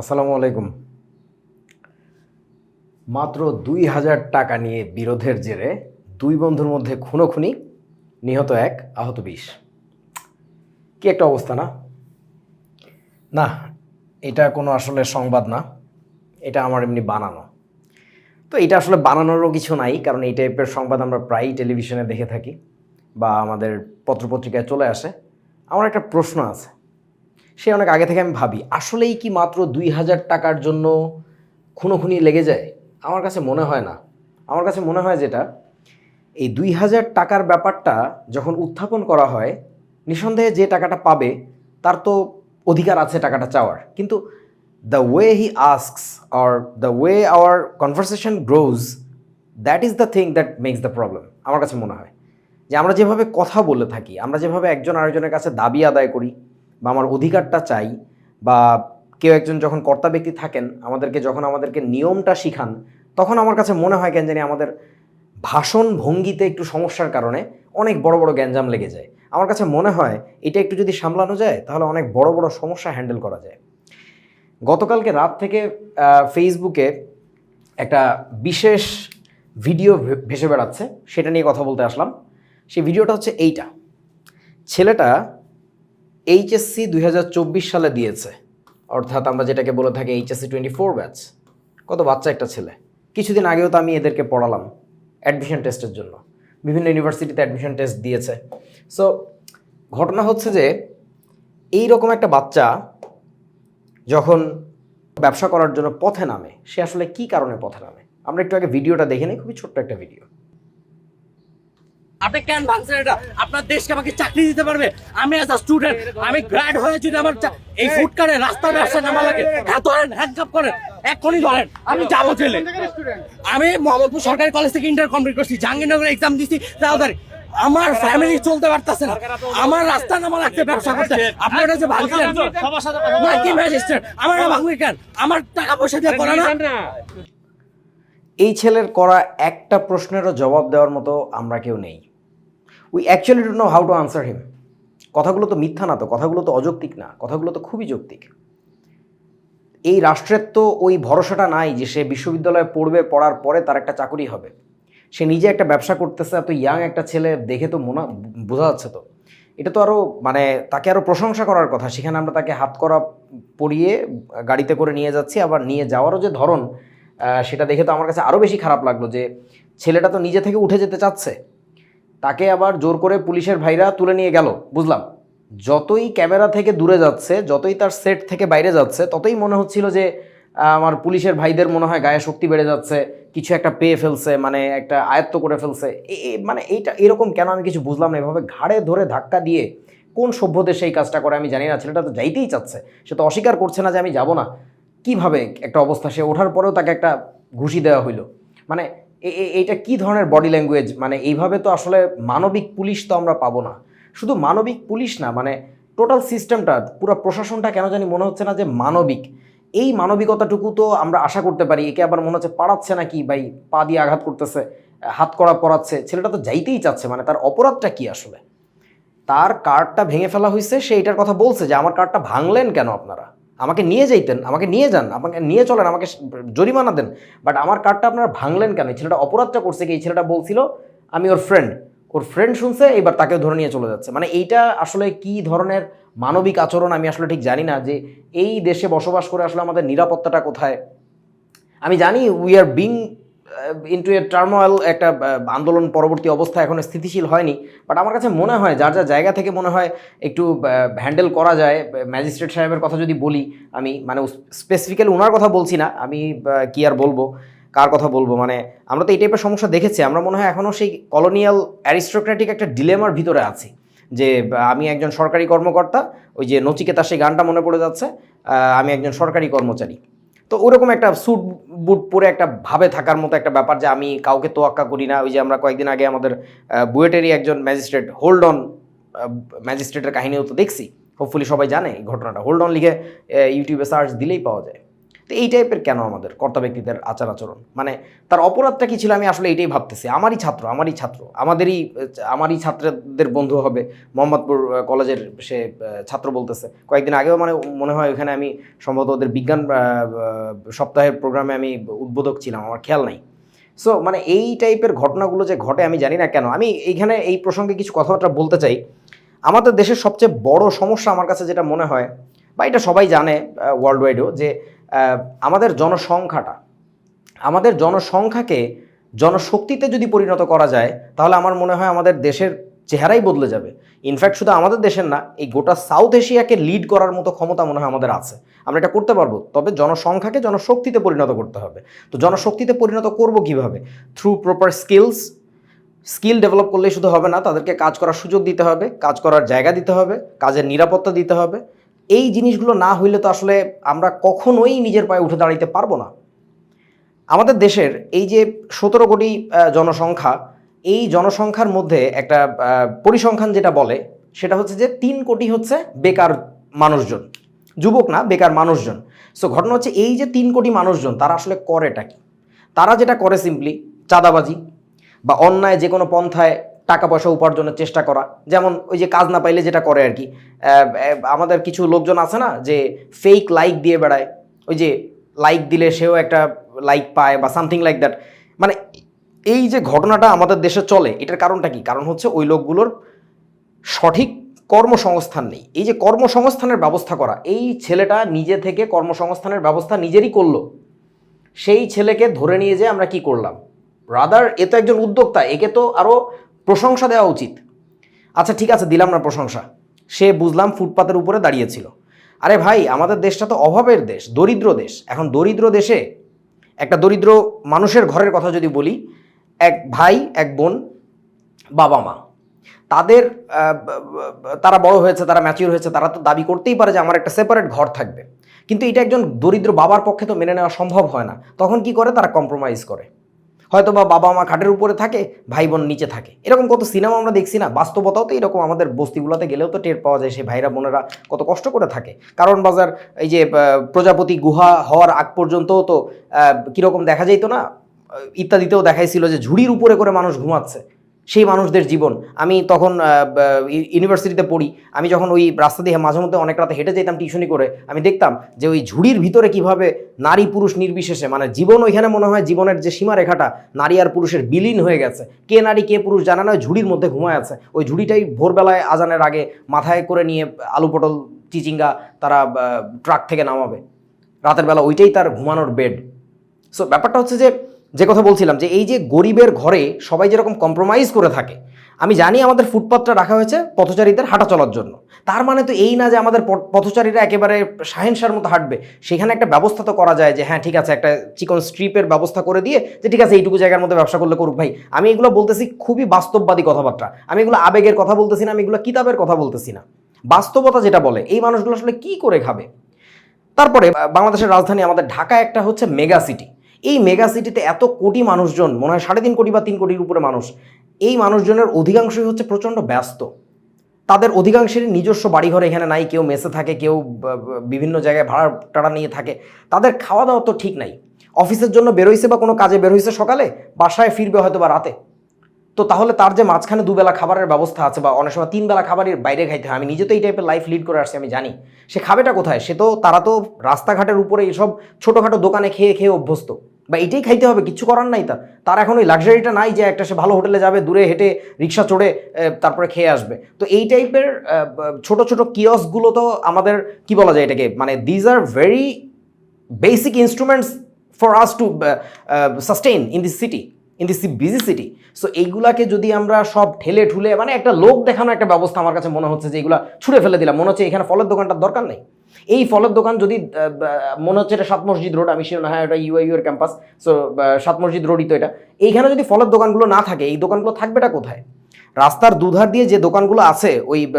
আসসালামু আলাইকুম। মাত্র দুই হাজার টাকা নিয়ে বিরোধের জেরে দুই বন্ধুর মধ্যে খুনোখুনি, নিহত এক, আহত বিশ। কি একটা অবস্থা না? না, এটা কোনো আসলে সংবাদ না। এটা আমার এমনি বানানো। তো এটা আসলে বানানোরও কিছু নাই, কারণ এই টাইপের সংবাদ আমরা প্রায়ই টেলিভিশনে দেখে থাকি বা আমাদের পত্রপত্রিকায় চলে আসে। আমার একটা প্রশ্ন আছে। সে অনেক আগে থেকে আমি ভাবি। আসলেই কি মাত্র দুই হাজার টাকার জন্য খুনোখুনি লেগে যায়? আমার কাছে মনে হয় না। আমার কাছে মনে হয় যেটা, এই দুই হাজার টাকার ব্যাপারটা যখন উত্থাপন করা হয়, নিঃসন্দেহে যে টাকাটা পাবে, তার তো অধিকার আছে টাকাটা চাওয়ার। কিন্তু the way he asks or the way our conversation grows that is the thing that makes the problem আমার কাছে মনে হয়। যে আমরা যেভাবে কথা বলে থাকি, আমরা যেভাবে একজন আরেকজনের কাছে দাবি আদায় করি বা আমার অধিকারটা চাই বা কেউ একজন যখন কর্তা ব্যক্তি থাকেন, আমাদেরকে যখন আমাদেরকে নিয়মটা শিখান, তখন আমার কাছে মনে হয় কেন জানি আমাদের ভাষণ ভঙ্গিতে একটু সমস্যার কারণে অনেক বড় বড় গ্যাঞ্জাম লেগে যায়। আমার কাছে মনে হয় এটা একটু যদি সামলানো যায়, তাহলে অনেক বড় বড় সমস্যা হ্যান্ডেল করা যায়। গতকালকে রাত থেকে ফেসবুকে একটা বিশেষ ভিডিও ভেসে বেড়াচ্ছে, সেটা নিয়ে কথা বলতে আসলাম। সেই ভিডিওটা হচ্ছে এইটা। ছেলেটা এইচএসসি দুই হাজার চব্বিশ সালে দিয়েছে। অর্থাৎ আমরা যেটাকে বলে থাকি এইচএসসি টোয়েন্টি ফোর ব্যাচ কত বাচ্চা একটা ছেলে। কিছুদিন আগেও তো আমি এদেরকে পড়ালাম অ্যাডমিশন টেস্টের জন্য। বিভিন্ন ইউনিভার্সিটিতে অ্যাডমিশন টেস্ট দিয়েছে। সো ঘটনা হচ্ছে যে এই রকম একটা বাচ্চা যখন ব্যবসা করার জন্য পথে নামে, সে আসলে কি কারণে পথে নামে? আমরা একটু আগে ভিডিওটা দেখে নিই, খুবই ছোট্ট একটা ভিডিও। আপনি কেন ভাঙছেন এটা? আপনার দেশকে আমাকে চাকরি দিতে পারবে? আমি এজ আ স্টুডেন্ট আমি গ্র্যাড হয়ে যদি আমার এই ফুটকারে রাস্তার ব্যবসা নামা লাগে হ্যাঁ ধরেন হ্যান্ডকাপ করেন, এক্ষুনি ধরেন, আমি যাব জেলে। আমি মোহাম্মদপুর সরকারি কলেজ থেকে ইন্টার কমপ্লিট করছি, জাহাঙ্গীরনগরে এক্সাম দিচ্ছি তাড়াতাড়ি আমার ফ্যামিলি চলতে পারতেছে না। আমার রাস্তা নামা লাগছে, ব্যবসা করতে। আপনারা যে ভাঙছিলেন না কি ম্যাজিস্ট্রেট আমার ভাঙবে কেন? আমার টাকা পয়সা দিয়ে করে না? এই ছেলের করা একটা প্রশ্নেরও জবাব দেওয়ার মতো আমরা কেউ নেই। We actually don't know how to answer him কথাগুলো তো মিথ্যা না তো, কথাগুলো তো অযৌক্তিক না, কথাগুলো তো খুবই যৌক্তিক। এই রাষ্ট্রের তো ওই ভরসাটা নাই যে সে বিশ্ববিদ্যালয়ে পড়বে, পড়ার পরে তার একটা চাকরি হবে। সে নিজে একটা ব্যবসা করতেছে, এত ইয়াং একটা ছেলে, দেখে তো মনে বোঝা যাচ্ছে তো। এটা তো আরও মানে তাকে আরও প্রশংসা করার কথা, সেখানে আমরা তাকে হাত করা পরিয়ে গাড়িতে করে নিয়ে যাচ্ছি, আবার নিয়ে যাওয়ারও যে ধরন সেটা দেখে তো আমার কাছে আরও বেশি খারাপ লাগল যে ছেলেটা তো নিজে থেকে উঠে যেতে চাচ্ছে। তাকে আবার জোর করে পুলিশের ভাইরা তুলে নিয়ে গেল, বুঝলাম। যতই ক্যামেরা থেকে দূরে যাচ্ছে, যতই তার সেট থেকে বাইরে যাচ্ছে, ততই মনে হচ্ছিল যে, আমার পুলিশের ভাইদের মনে হয় গায়ে শক্তি বেড়ে যাচ্ছে, কিছু একটা পেয়ে ফেলছে মানে একটা আয়ত্ত করে ফেলছে। মানে এইটা এরকম কেন আমি কিছু বুঝলাম না, এভাবে ঘাড়ে ধরে ধাক্কা দিয়ে কোন সভ্য দেশে এই কাজটা করে আমি জানি না, ছেলেটা তো যাইতেই চাচ্ছে। সে তো অস্বীকার করছে না যে আমি যাব না। কীভাবে একটা অবস্থা, সে ওঠার পরেও তাকে একটা ঘুষি দেওয়া হইল। মানে এ- এ- এইটা কি ধরনের বডি ল্যাঙ্গুয়েজ মানে এইভাবে তো আসলে মানবিক পুলিশ তো আমরা পাবো না। শুধু মানবিক পুলিশ না মানে টোটাল সিস্টেমটা পুরো প্রশাসনটা কেন জানি মনে হচ্ছে না যে মানবিক। এই মানবিকতাটুকু তো আমরা আশা করতে পারি, একে আবার মনে হচ্ছে পাড়াচ্ছে নাকি, ভাই পা দিয়ে আঘাত করতেছে, হাত করা পড়াচ্ছে ছেলেটা তো যাইতেই চাচ্ছে মানে তার অপরাধটা কি আসলে? তার কার্ডটা ভেঙে ফেলা হয়েছে সে এটার কথা বলছে যে, আমার কার্ডটা ভাঙলেন কেন আপনারা? আমাকে নিয়ে যাইতেন, আমাকে নিয়ে যান, আমাকে নিয়ে চলেন, আমাকে জরিমানা দেন। বাট আমার কার্ডটা আপনারা ভাঙলেন কেন? এই ছেলেটা অপরাধটা করছে কি? এই ছেলেটা বলছিল, আমি ওর ফ্রেন্ড ওর ফ্রেন্ড শুনছে, এবার তাকেও ধরে নিয়ে চলে যাচ্ছে। মানে এইটা আসলে কি ধরনের মানবিক আচরণ আমি আসলে ঠিক জানি না যে এই দেশে বসবাস করে আসলে আমাদের নিরাপত্তাটা কোথায়। আমি জানি we are being into a turmoil একটা আন্দোলন পরবর্তী অবস্থা এখন স্থিতিশীল হয়নি। বাট আমার কাছে মনে হয়, যার যার জায়গা থেকে মনে হয় একটু হ্যান্ডেল করা যায় ম্যাজিস্ট্রেট সাহেবের কথা যদি বলি, আমি মানে স্পেসিফিক্যালি ওনার কথা বলছি না, আমি কি আর বলব, কার কথা বলব মানে আমরা তো এই টাইপের সমস্যা দেখেছি, আমরা মনে হয় এখনও সেই কলোনিয়াল অ্যারিস্টোক্রেটিক একটা ডিলেমার ভিতরে আছি, যে আমি একজন সরকারি কর্মকর্তা, ওই যে নচিকেতার সেই গানটা মনে পড়ে যাচ্ছে আমি একজন সরকারি কর্মচারী। তো ওরকম একটা স্যুট বুট পরে একটা ভাবে থাকার মতো একটা ব্যাপার যে আমি কাউকে তোয়াক্কা করি না। ওই যে আমরা কয়েকদিন আগে আমাদের বুয়েটেরই একজন ম্যাজিস্ট্রেট হোল্ড অন ম্যাজিস্ট্রেটের কাহিনীও তো দেখছি। হোপফুলি সবাই জানে এই ঘটনাটা। হোল্ড অন লিখে ইউটিউবে সার্চ দিলেই পাওয়া যায়। তো এই টাইপের কেন আমাদের কর্তা ব্যক্তিদের আচার আচরণ? মানে তার অপরাধটা কি ছিল আমি আসলে এইটাই ভাবতেছি। আমারই ছাত্র আমারই ছাত্র, আমাদেরই, আমারই ছাত্রদের বন্ধু হবে। মোহাম্মদপুর কলেজের সে ছাত্র বলতেছে। কয়েকদিন আগেও মানে মনে হয় ওখানে আমি সম্ভবত ওদের বিজ্ঞান সপ্তাহের প্রোগ্রামে আমি উদ্বোধক ছিলাম, আমার খেয়াল নাই। সো মানে এই টাইপের ঘটনাগুলো যে ঘটে আমি জানি না কেন। আমি এইখানে এই প্রসঙ্গে কিছু কথাবার্তা বলতে চাই। আমাদের দেশের সবচেয়ে বড় সমস্যা আমার কাছে যেটা মনে হয়, বা এটা সবাই জানে ওয়ার্ল্ড ওয়াইডও যে আমাদের জনসংখ্যাটা, আমাদের জনসংখ্যাকে জনশক্তিতে যদি পরিণত করা যায়, তাহলে আমার মনে হয় আমাদের দেশের চেহারাই বদলে যাবে। ইনফ্যাক্ট শুধু আমাদের দেশের না, এই গোটা সাউথ এশিয়াকে লিড করার মতো ক্ষমতা মনে হয় আমাদের আছে। আমরা এটা করতে পারব, তবে জনসংখ্যাকে জনশক্তিতে পরিণত করতে হবে। তো জনশক্তিতে পরিণত করব কীভাবে? Through proper skills skill develop করলেই শুধু হবে না, তাদেরকে কাজ করার সুযোগ দিতে হবে, কাজ করার জায়গা দিতে হবে, কাজের নিরাপত্তা দিতে হবে। এই জিনিসগুলো না হইলে তো আসলে আমরা কখনোই নিজের পায়ে উঠে দাঁড়াইতে পারব না। আমাদের দেশের এই যে সতেরো কোটি জনসংখ্যা, এই জনসংখ্যার মধ্যে একটা পরিসংখ্যান যেটা বলে, সেটা হচ্ছে যে তিন কোটি হচ্ছে বেকার মানুষজন। যুবক না, বেকার মানুষজন। সো ঘটনা হচ্ছে এই যে তিন কোটি মানুষজন, তারা আসলে করেটা কি? তারা যেটা করে সিম্পলি চাঁদাবাজি বা অন্যায় যে কোনো পন্থায় টাকা পয়সা উপার্জনের চেষ্টা করা। যেমন ওই যে কাজ না পাইলে যেটা করে আর কি আমাদের কিছু লোকজন আছে না, যে ফেক লাইক দিয়ে বেড়ায়। ওই যে লাইক দিলে সেও একটা লাইক পায় বা সামথিং লাইক দ্যাট মানে এই যে ঘটনাটা আমাদের দেশে চলে, এটার কারণটা কি? কারণ হচ্ছে ওই লোকগুলোর সঠিক কর্মসংস্থান নেই। এই যে কর্মসংস্থানের ব্যবস্থা করা, এই ছেলেটা নিজে থেকে কর্মসংস্থানের ব্যবস্থা নিজেরই করল। সেই ছেলেকে ধরে নিয়ে যে আমরা কি করলাম? রাদার এ তো একজন উদ্যোক্তা, একে তো আরও প্রশংসা দেওয়া উচিত। আচ্ছা ঠিক আছে, দিলাম না প্রশংসা। সে, বুঝলাম, ফুটপাতের উপরে দাঁড়িয়েছিল। আরে ভাই, আমাদের দেশটা তো অভাবের দেশ, দরিদ্র দেশ। এখন দরিদ্র দেশে একটা দরিদ্র মানুষের ঘরের কথা যদি বলি, এক ভাই, এক বোন, বাবা, মা। তাদের তারা বড় হয়েছে, তারা ম্যাচিউর হয়েছে, তারা তো দাবি করতেই পারে যে আমার একটা সেপারেট ঘর থাকবে। কিন্তু এটা একজন দরিদ্র বাবার পক্ষে তো মেনে নেওয়া সম্ভব হয় না। তখন কি করে? তারা কম্প্রোমাইজ করে। হয়তো বা বাবা মা খাটের উপরে থাকে ভাই বোন নিচে থাকে। এরকম কত সিনেমা আমরা দেখছি না, বাস্তবতাও তো এরকম আমাদের বস্তিগুলোতে গেলেও তো টের পাওয়া যায়, সেই ভাইরা বোনেরা কত কষ্ট করে থাকে। কারণ বাজার, এই যে প্রজাপতি গুহা হওয়ার আগ পর্যন্তও তো কীরকম দেখা যাইতো না ইত্যাদিতেও দেখাইছিল যে ঝুড়ির উপরে করে মানুষ ঘুমাচ্ছে। সেই মানুষদের জীবন। আমি তখন ইউনিভার্সিটিতে পড়ি। আমি যখন ওই রাস্তা দিয়ে মাঝে মধ্যে অনেক রাতে হেঁটে যেতাম টিউশনি করে, আমি দেখতাম যে ওই ঝুড়ির ভিতরে কীভাবে নারী পুরুষ নির্বিশেষে মানে জীবন ওইখানে মনে হয় জীবনের যে সীমারেখাটা, নারী আর পুরুষের বিলীন হয়ে গেছে। কে নারী, কে পুরুষ জানা নয় ঝুড়ির মধ্যে ঘুমায় আছে। ওই ঝুড়িটাই ভোরবেলায় আজানের আগে মাথায় করে নিয়ে আলু পটল, চিচিঙ্গা তারা ট্রাক থেকে নামাবে। রাতের বেলা ওইটাই তার ঘুমানোর বেড সো ব্যাপারটা হচ্ছে যে যে কথা বলছিলাম যে এই যে গরিবের ঘরে সবাই যেরকম কম্প্রোমাইজ করে থাকে, আমি জানি আমাদের ফুটপাথটা রাখা হয়েছে পথচারীদের হাঁটা চলার জন্য। তার মানে তো এই না যে আমাদের পথ- পথচারীরা একেবারে শাহেনশার মতো হাঁটবে। সেখানে একটা ব্যবস্থা তো করা যায় যে হ্যাঁ ঠিক আছে, একটা চিকন স্ট্রিপের ব্যবস্থা করে দিয়ে যে, ঠিক আছে, এইটুকু জায়গার মধ্যে ব্যবসা করলে করুক ভাই। আমি এগুলো বলতেছি খুবই বাস্তববাদী কথাবার্তা। আমি এগুলো আবেগের কথা বলতেছি না, আমি এগুলো কিতাবের কথা বলতেছি না। বাস্তবতা যেটা বলে, এই মানুষগুলো আসলে কি করে খাবে? তারপরে, বাংলাদেশের রাজধানী আমাদের ঢাকা একটা হচ্ছে মেগা সিটি। এই মেগা সিটিতে এত কোটি মানুষজন, মনে হয় সাড়ে তিন কোটি বা তিন কোটির উপরে মানুষ, এই মানুষজনের অধিকাংশই হচ্ছে প্রচণ্ড ব্যস্ত। তাদের অধিকাংশেরই নিজস্ব বাড়িঘর এখানে নাই, কেউ মেসে থাকে, কেউ বিভিন্ন জায়গায় ভাড়া টাড়া নিয়ে থাকে। তাদের খাওয়া দাওয়া তো ঠিক নাই। অফিসের জন্য বেরোইছে বা কোনো কাজে বেরোইছে সকালে, বাসায় ফিরবে হয়তো বা রাতে। তো তাহলে তার যে মাঝখানে দুবেলা খাবারের ব্যবস্থা আছে বা অনেক সময় তিনবেলা খাবারের বাইরে খাইতে হয়, আমি নিজে তো এই টাইপের লাইফ লিড করে আসছি, আমি জানি। সে খাবেটা কোথায়? সে তো, তারা তো রাস্তাঘাটের উপরে এইসব ছোটোখাটো দোকানে খেয়ে খেয়ে অভ্যস্ত। বা এটাই খাইতে হবে কিচ্ছু করার নাই তার তার এখন ওই লাক্সারিটা নাই যে একটা সে ভালো হোটেলে যাবে, দূরে হেঁটে রিক্সা চড়ে তারপরে খেয়ে আসবে। তো এই টাইপের ছোট ছোট কিয়সগুলো তো আমাদের, কি বলা যায় এটাকে? মানে these are very basic instruments for us to sustain in this city in this busy city so এইগুলাকে যদি আমরা সব ঠেলে ঠুলে মানে একটা লোক দেখানো একটা ব্যবস্থা আমার কাছে মনে হচ্ছে যে এগুলা ছুঁড়ে ফেলে দিলাম। মনে হচ্ছে এখানে ফলের দোকানটার দরকার নেই। এই ফলের দোকান যদি মনে হচ্ছে এটা সাত মসজিদ রোড, আমি শিওর না হ্যাঁ এটা ইউআইউ এর ক্যাম্পাস সো সাত মসজিদ রোডই তো এটা। এইখানে যদি ফলের দোকানগুলো না থাকে, এই দোকানগুলো থাকবেটা কোথায়? রাস্তার দুধার দিয়ে যে দোকানগুলো আছে, ওই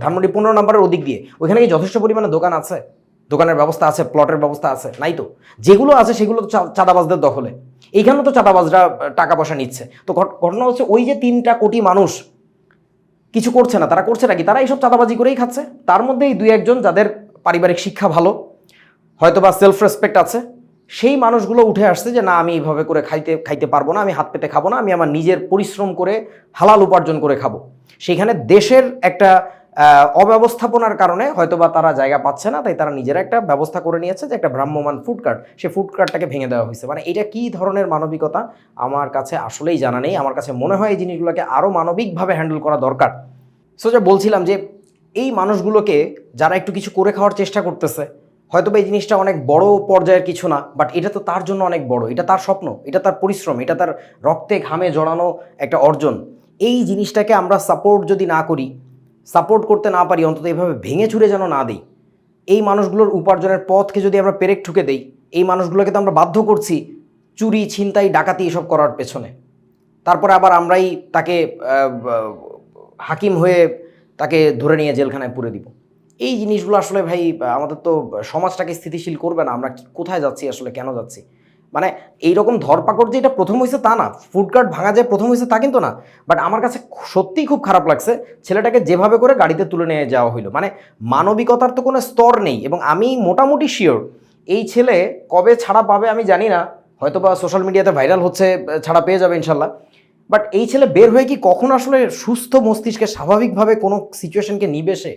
ধানমন্ডি পনেরো নম্বরের ওদিক দিয়ে, ওইখানে কি যথেষ্ট পরিমাণে দোকান আছে? দোকানের ব্যবস্থা আছে প্লটের ব্যবস্থা আছে, নাই তো? যেগুলো আছে, সেগুলো তো চাঁদাবাজদের দখলে। এইখানে তো চাঁদাবাজরা টাকা পয়সা নিচ্ছে। তো ঘট- ঘটনা হচ্ছে ওই যে তিনটা কোটি মানুষ কিছু করছে না, তারা করছে নাকি তারা এইসব চাঁদাবাজি করেই খাচ্ছে। তার মধ্যে এই দুই একজন যাদের পারিবারিক শিক্ষা ভালো হয়তো বা সেলফ রেসপেক্ট আছে, সেই মানুষগুলো উঠে আসছে যে, না, আমি এইভাবে করে খাইতে খাইতে পারব না, আমি হাত পেতে খাব না, আমি আমার নিজের পরিশ্রম করে হালাল উপার্জন করে খাব। সেখানে দেশের একটা অব্যবস্থাপনার কারণে হয়তোবা তারা জায়গা পাচ্ছে না, তাই তারা নিজেরা একটা ব্যবস্থা করে নিয়েছে যে একটা ভ্রাম্যমান ফুড কার্ট সেই ফুড কার্টটাকে ভেঙে দেওয়া হয়েছে। মানে এটা কি ধরনের মানবিকতা? আমার কাছে আসলেই জানা নেই। আমার কাছে মনে হয় এই জিনিসগুলোকে আরও মানবিকভাবে হ্যান্ডেল করা দরকার। সো যা বলছিলাম যে এই মানুষগুলোকে যারা একটু কিছু করে খাওয়ার চেষ্টা করতেছে হয়তো বা এই জিনিসটা অনেক বড় পর্যায়ের কিছু না বাট এটা তো তার জন্য অনেক বড়। এটা তার স্বপ্ন, এটা তার পরিশ্রম, এটা তার রক্তে ঘামে জড়ানো একটা অর্জন। এই জিনিসটাকে আমরা সাপোর্ট যদি না করি সাপোর্ট করতে না পারি, অন্তত এইভাবে ভেঙে চুরে যেন না দিই। এই মানুষগুলোর উপার্জনের পথকে যদি আমরা পেরেক ঠুকে দেই, এই মানুষগুলোকে তো আমরা বাধ্য করছি চুরি, ছিনতাই, ডাকাতি এসব করার পেছনে। তারপরে আবার আমরাই তাকে হাকিম হয়ে তাকে ধরে নিয়ে জেলখানায় পুরে দিব। এই জিনিসগুলো আসলে ভাই, আমাদের তো সমাজটাকে স্থিতিশীল করবে না। আমরা কোথায় যাচ্ছি, আসলে কেন যাচ্ছি? মানে এইরকম ধরপাকড় যে এটা প্রথম হয়েছে তা না ফুড কার্ট ভাঙা যে প্রথম হয়েছে তা কিন্তু না বাট আমার কাছে সত্যিই খুব খারাপ লাগছে ছেলেটাকে যেভাবে করে গাড়িতে তুলে নিয়ে যাওয়া হইল। মানে মানবিকতার তো কোনো স্তর নেই এবং আমি মোটামুটি শিওর এই ছেলে কবে ছাড়া পাবে আমি জানি না হয়তো বা সোশ্যাল মিডিয়াতে ভাইরাল হচ্ছে, ছাড়া পেয়ে যাবে ইনশাল্লাহ বাট এই ছেলে বের হয়ে কি কখন আসলে সুস্থ মস্তিষ্কে স্বাভাবিকভাবে কোনো সিচুয়েশনকে নিবে সে?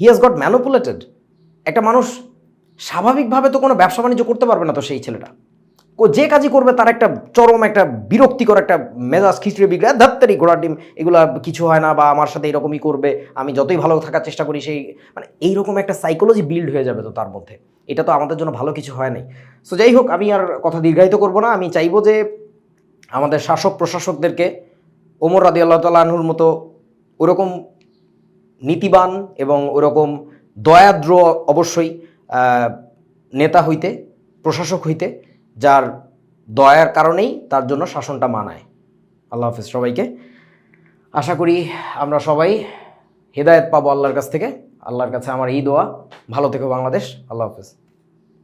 হি হ্যাজ গট ম্যানুপুলেটেড একটা মানুষ স্বাভাবিকভাবে তো কোনো ব্যবসা বাণিজ্য করতে পারবে না তো সেই ছেলেটা। যে কাজই করবে তার একটা চরম একটা বিরক্তিকর একটা মেজাজ, খিচড়ে, বিগড়ে, ধাত্তারি, ঘোড়ার ডিম, এগুলা কিছু হয় না বা আমার সাথে এরকমই করবে, আমি যতই ভালো থাকার চেষ্টা করি সেই মানে এইরকম একটা সাইকোলজি বিল্ড হয়ে যাবে তো তার মধ্যে। এটা তো আমাদের জন্য ভালো কিছু হয় নাই। সো যাই হোক, আমি আর কথা দীর্ঘায়িত করব না। আমি চাইব যে আমাদের শাসক প্রশাসকদেরকে ওমর রাদি আল্লাহ তাল্লাহুর মতো ওরকম নীতিবান এবং ওরকম দয়াদ্র অবশ্যই নেতা হইতে, প্রশাসক হইতে যার দয়ার কারণেই তার জন্য শাসনটা মানায়। আল্লাহ হাফিজ সবাইকে। আশা করি আমরা সবাই হেদায়ত পাবো আল্লাহর কাছ থেকে। আল্লাহর কাছে আমার এই দোয়া। ভালো থেকো বাংলাদেশ। আল্লাহ হাফিজ।